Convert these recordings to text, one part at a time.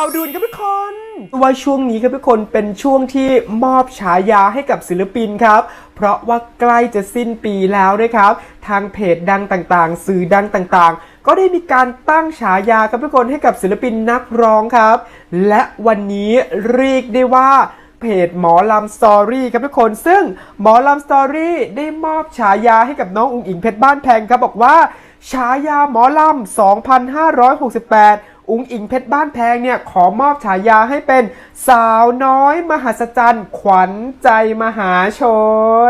เอาดูนครับทุกคนว่าช่วงนี้ครับทุกคนเป็นช่วงที่มอบฉายาให้กับศิลปินครับ เพราะว่าใกล้จะสิ้นปีแล้วนะครับ ทางเพจดังต่างๆ สื่อดังต่างๆ ก็ได้มีการตั้งฉายาครับทุกคนให้กับศิลปินนักร้องครับ และวันนี้เรียกได้ว่าเพจหมอลำสตอรี่ครับทุกคน ซึ่งหมอลำสตอรี่ได้มอบฉายาให้กับน้องอุ๋งอิงเพชรบ้านแพงครับบอกว่าฉายาหมอลำ 2568อุงอิงเพชรบ้านแพงเนี่ยขอมอบฉายาให้เป็นสาวน้อยมหัศจรรย์ ขวัญใจมหาช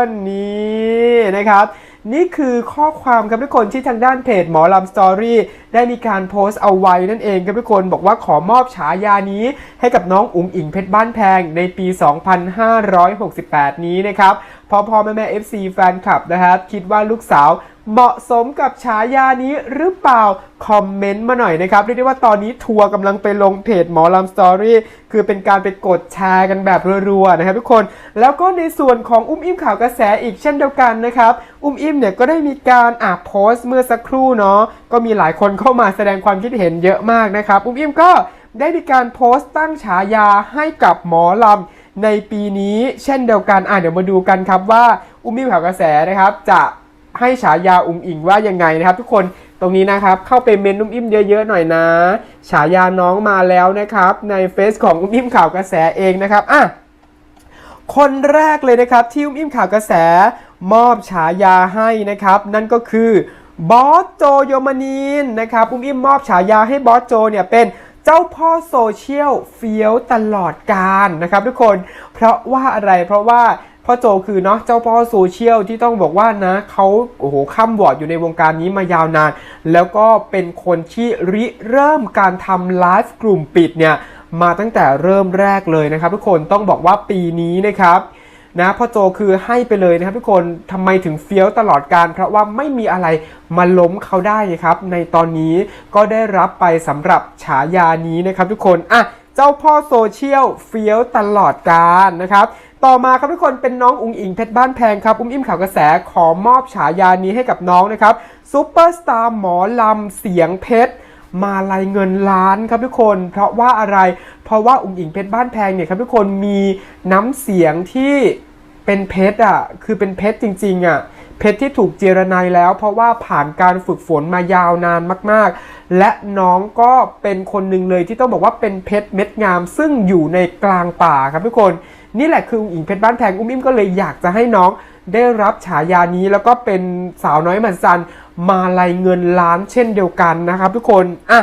นนี่นะครับ นี่คือข้อความครับทุกคนที่ทางด้านเพจหมอลำสตอรี่ ได้มีการโพสต์เอาไว้นั่นเองครับทุกคนบอกว่าขอมอบฉายานี้ ให้กับน้องอุ๋งอิงเพชรบ้านแพงในปี 2568 นี้นะครับพอพ่อแม่แม่ FC แฟนคลับนะครับคิดว่าลูกสาวเหมาะสมกับฉายานี้หรือเปล่า คอมเมนต์มาหน่อยนะครับ เรียกได้ว่าตอนนี้ทัวร์กำลังไปลงเพจหมอลำสตอรี่คือเป็นการไปกดแชร์กันแบบรัวๆนะครับทุกคน แล้วก็ในส่วนของอุ้มอิ่มข่าวกระแสอีกเช่นเดียวกันนะครับ อุ้มอิ่มเนี่ยก็ได้มีการอ่าโพสต์เมื่อสักครู่เนาะก็มีหลายคนเข้ามาแสดงความคิดเห็นเยอะมากนะครับ อุ้มอิ่มก็ได้มีการโพสต์ตั้งฉายาให้กับหมอลำในปีนี้เช่นเดียวกัน อะเดี๋ยวมาดูกันครับว่าอุ้มอิ่มข่าวกระแสนะครับ จะให้ฉายาอุ้งอิงว่ายังไงนะครับ ทุกคนตรงนี้นะครับเข้าไปเมนนุ่มอิ่มเยอะๆหน่อยนะ ฉายาน้องมาแล้วนะครับ ในเฟซของอุ้มอิ่มข่าวกระแสเองนะครับอะคนแรกเลยนะครับที่อุ้มอิ่มข่าวกระแสมอบฉายาให้นะครับ นั่นก็คือ บอสโจโยมานีนนะครับอุ้มอิ่มมอบฉายาให้บอสโจเนี่ยเป็นเจ้าพ่อโซเชียลเฟี้ยวตลอดการนะครับทุกคน เพราะว่าอะไรเพราะว่าพ่อโจคือเนาะเจ้าพ่อโซเชียลที่ต้องบอกว่านะเขาโอ้โหข้ามวอร์ดอยู่ในวงการนี้มายาวนาน แล้วก็เป็นคนที่ริเริ่มการทำไลฟ์กลุ่มปิดเนี่ยมาตั้งแต่เริ่มแรกเลยนะครับทุกคนต้องบอกว่าปีนี้นะครับ นะพ่อโจคือให้ไปเลยนะครับทุกคนทำไมถึงเฟี้ยวตลอดการ เพราะว่าไม่มีอะไรมาล้มเขาได้นะครับ ในตอนนี้ก็ได้รับไปสำหรับฉายานี้นะครับทุกคนอะเจ้าพ่อโซเชียลเฟี้ยวตลอดการนะครับต่อมาครับทุกคนเป็นน้องอุ๋งอิงเพชรบ้านแพงครับ อุ้มอิ่มข่าวกระแสขอมอบฉายานี้ให้กับน้องนะครับซูเปอร์สตาร์หมอลำเสียงเพชร มาลายเงินล้านครับทุกคน เพราะว่าอะไร เพราะว่าอุ๋งอิงเพชรบ้านแพงเนี่ยครับทุกคนมีน้ำเสียงที่เป็นเพชรอะคือเป็นเพชรจริงๆอะเพชรที่ถูกเจรไนแล้ว เพราะว่าผ่านการฝึกฝนมายาวนานมากๆ และน้องก็เป็นคนหนึ่งเลยที่ต้องบอกว่าเป็นเพชรเม็ดงาม ซึ่งอยู่ในกลางป่าครับทุกคนนี่แหละคืออุ๋งอิงเพชรบ้านแพงอุ้มอิ่มก็เลยอยากจะให้น้องได้รับฉายานี้แล้วก็เป็นสาวน้อยหมันซัน มาลัยเงินล้านเช่นเดียวกันนะครับทุกคน อะ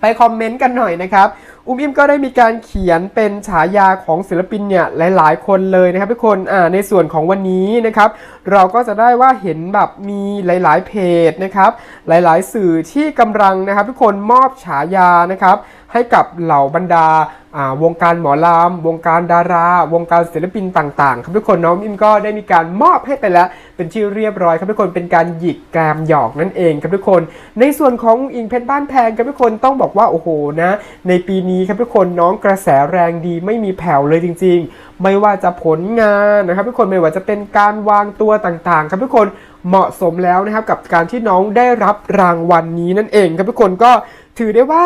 ไปคอมเมนต์กันหน่อยนะครับอุ้มอิมก็ได้มีการเขียนเป็นฉายาของศิลปินเนี่ยหลาย ๆ คนเลยนะครับทุกคนอ่าในส่วนของวันนี้นะครับ เราก็จะได้ว่าเห็นแบบมีหลาย ๆ เพจนะครับ หลาย ๆ สื่อที่กำลังนะครับ ทุกคนมอบฉายานะครับ ให้กับเหล่าบรรดาวงการหมอลำวงการดารา วงการศิลปินต่างๆ ครับทุกคนน้องอิมก็ได้มีการมอบให้ไปแล้ว เป็นที่เรียบร้อยครับทุกคนเป็นการหยิกแกมหยอกนั่นเองครับทุกคน ในส่วนของอิงเพชรบ้านแพงครับทุกคนต้องบอกว่าโอ้โหนะ ในปีนี้ครับทุกคนน้องกระแสแรงดีไม่มีแผ่วเลยจริง ๆ ไม่ว่าจะผลงานนะครับทุกคนไม่ว่าจะเป็นการวางตัวต่างๆ ครับทุกคนเหมาะสมแล้วนะครับกับการที่น้องได้รับรางวัลนนี้นั่นเองครับทุกคนก็ถือได้ว่า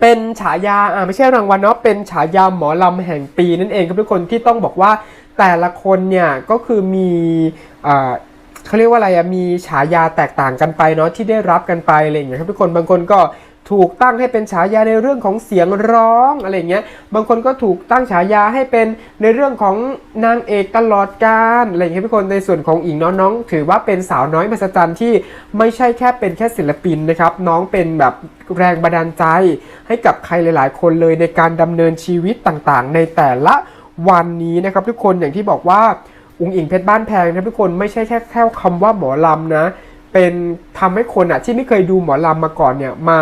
เป็นฉายาอ่าไม่ใช่รางวัลเนาะเป็นฉายาหมอลำแห่งปีนั่นเองครับทุกคนที่ต้องบอกว่าแต่ละคนเนี่ยก็คือมีอ่าเขาเรียกว่าอะไรอะมีฉายาแตกต่างกันไปเนาะที่ได้รับกันไปอะไรอย่างเงี้ยครับทุกคนบางคนก็ ถูกตั้งให้เป็นฉายาในเรื่องของเสียงร้องอะไรเงี้ย บางคนก็ถูกตั้งฉายาให้เป็นในเรื่องของนางเอกตลอดกาลอะไรอย่างเงี้ยทุกคนในส่วนของอิงน้องๆถือว่าเป็นสาวน้อยมหัศจรรย์ที่ไม่ใช่แค่เป็นแค่ศิลปินนะครับ น้องเป็นแบบแรงบันดาลใจ ให้กับใครหลาย ๆ คนเลยในการดำเนินชีวิตต่างๆ ในแต่ละวันนี้นะครับทุกคนอย่างที่บอกว่าอุงอิงเพชรบ้านแพงนะทุกคนไม่ใช่แค่แค่คำว่าหมอลำนะ เป็นทำให้คนอะที่ไม่เคยดูหมอลำมาก่อนเนี่ยมา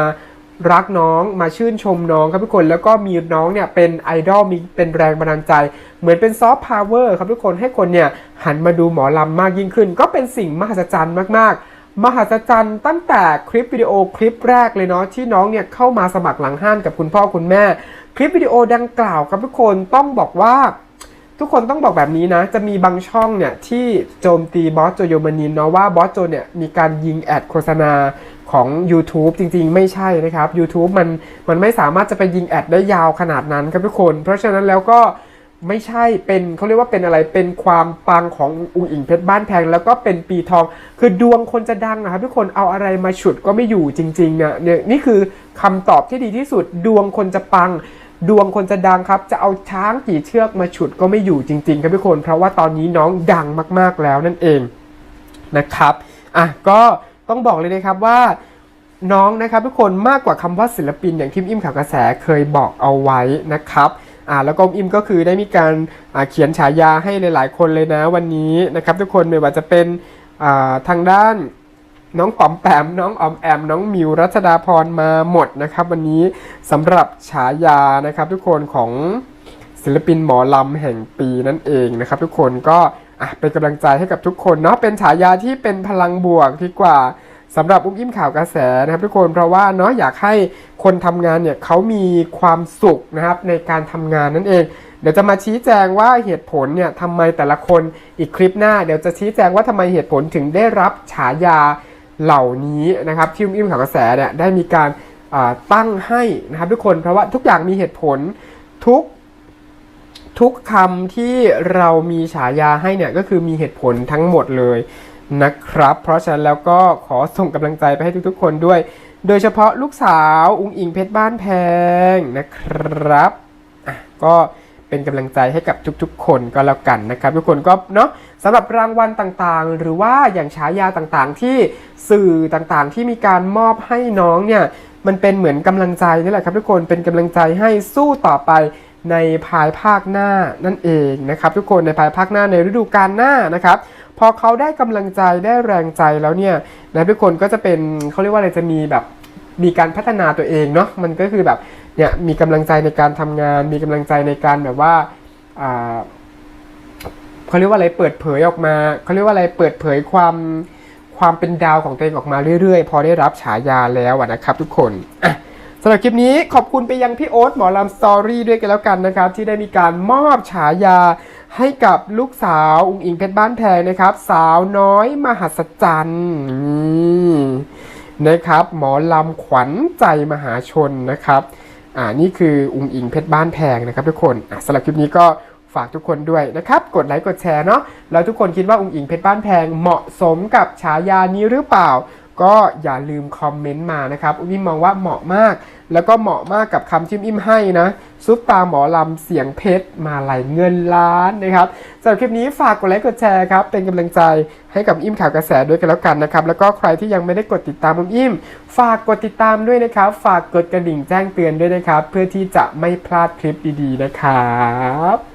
รักน้องมาชื่นชมน้องครับทุกคนแล้วก็มีน้องเนี่ยเป็นไอดอลมีเป็นแรงบันดาลใจ เหมือนเป็นซอฟต์พาวเวอร์ครับทุกคนให้คนเนี่ยหันมาดูหมอลำมากยิ่งขึ้น ก็เป็นสิ่งมหัศจรรย์มากๆ มหัศจรรย์ตั้งแต่คลิปวิดีโอคลิปแรกเลยเนาะที่น้องเนี่ยเข้ามาสมัครหลังห้านกับคุณพ่อคุณแม่ คลิปวิดีโอดังกล่าวครับทุกคนต้องบอกว่า ทุกคนต้องบอกแบบนี้นะ จะมีบางช่องเนี่ยที่โจมตีบอสโจโยมานินเนาะว่าบอสโจเนี่ยมีการยิงแอดโฆษณาของ YouTube จริงๆ ไม่ใช่นะครับ YouTube มันมันไม่สามารถจะไปยิงแอดได้ยาวขนาดนั้นครับทุกคน เพราะฉะนั้นแล้วก็ไม่ใช่เป็นเขาเรียกว่าเป็นอะไรเป็นความปังของอุงอิงเพชรบ้านแพง แล้วก็เป็นปีทอง คือดวงคนจะดังนะครับทุกคนเอาอะไรมาฉุดก็ไม่อยู่จริงๆเนี่ยเนี่ยนี่คือคำตอบที่ดีที่สุดดวงคนจะปัง ดวงคนจะดังครับ จะเอาช้างกี่เชือกมาฉุดก็ไม่อยู่จริง ๆ ครับทุกคน เพราะว่าตอนนี้น้องดังมากๆแล้วนั่นเองนะครับอะก็ต้องบอกเลยนะครับว่าน้องนะครับทุกคนมากกว่าคำว่าศิลปินอย่างที่อิมข่าวกระแสเคยบอกเอาไว้นะครับอ่าแล้วก็อิมก็คือได้มีการเขียนฉายาให้หลาย ๆ คนเลยนะวันนี้นะครับ ทุกคนไม่ว่าจะเป็นทางด้าน น้องปอมแปมน้องออมแอม น้องมิวรัชดาพรมาหมดนะครับ วันนี้สำหรับฉายานะครับ ทุกคนของศิลปินหมอลำแห่งปีนั่นเองนะครับ ทุกคนก็เป็นกำลังใจให้กับทุกคนเนาะเป็นฉายาที่เป็นพลังบวกดีกว่าสำหรับอุ้มอิ่มข่าวกระแสนะครับ ทุกคนเพราะว่าเนาะอยากให้คนทำงานเนี่ยเขามีความสุขนะครับในการทำงานนั่นเอง เดี๋ยวจะมาชี้แจงว่าเหตุผลเนี่ยทำไมแต่ละคนอีกคลิปหน้า เดี๋ยวจะชี้แจงว่าทำไมเหตุผลถึงได้รับฉายา เหล่านี้นะครับที่อุ้มอิ่มข่าวกระแสเนี่ยได้มีการตั้งให้นะครับทุกคนเพราะว่าทุกอย่างมีเหตุผลทุกทุกคำที่เรามีฉายาให้เนี่ยก็คือมีเหตุผลทั้งหมดเลยนะครับ เพราะฉะนั้นแล้วก็ขอส่งกำลังใจไปให้ทุกๆคนด้วย โดยเฉพาะลูกสาว อุ้งอิงเพชรบ้านแพงนะครับอะก็ เป็นกำลังใจให้กับทุกๆ คนก็แล้วกันนะครับ ทุกคนก็เนาะสำหรับรางวัลต่างๆ หรือว่าอย่างฉายาต่างๆ ที่สื่อต่างๆ ที่มีการมอบให้น้องเนี่ยมันเป็นเหมือนกำลังใจนี่แหละครับ ทุกคนเป็นกำลังใจให้สู้ต่อไปในภายภาคหน้านั่นเองนะครับ ทุกคนในภายภาคหน้าในฤดูกาลหน้านะครับพอเขาได้กำลังใจได้แรงใจแล้วเนี่ยนะทุกคนก็จะเป็นเขาเรียกว่าอะไรจะมีแบบมีการพัฒนาตัวเองเนาะมันก็คือแบบ เนี่ยมีกำลังใจในการทำงาน มีกำลังใจในการแบบว่าเขาเรียกว่าอะไรเปิดเผยออกมาเขาเรียกว่าอะไรเปิดเผยความความเป็นดาวของตัวเองออกมาเรื่อยๆ พอได้รับฉายาแล้วนะครับทุกคนสำหรับคลิปนี้ขอบคุณไปยังพี่โอ๊ตหมอลำสตอรี่ด้วยกันแล้วกันนะครับ ที่ได้มีการมอบฉายาให้กับลูกสาวอุงอิงเพชรบ้านแพงนะครับ สาวน้อยมหัศจรรย์นะครับ หมอลำขวัญใจมหาชนนะครับ อ่านี่คืออุงอิงเพชรบ้านแพงนะครับทุกคนอะสำหรับคลิปนี้ก็ฝากทุกคนด้วยนะครับ กดไลค์กดแชร์เนาะแล้วทุกคนคิดว่าอุงอิงเพชรบ้านแพงเหมาะสมกับฉายานี้หรือเปล่า ก็อย่าลืมคอมเมนต์มานะครับอุ้มอิมมองว่าเหมาะมาก แล้วก็เหมาะมากกับคำที่อุ้มอิมให้นะ ซุปตาหมอลำเสียงเพชรมาไหลเงินล้านนะครับสำหรับคลิปนี้ฝากกดไลค์กดแชร์ครับ เป็นกำลังใจให้กับอิมข่าวกระแสด้วยกันแล้วกันนะครับ แล้วก็ใครที่ยังไม่ได้กดติดตามอุ้มอิมฝากกดติดตามด้วยนะครับ ฝากกดกระดิ่งแจ้งเตือนด้วยนะครับ เพื่อที่จะไม่พลาดคลิปดีๆนะครับ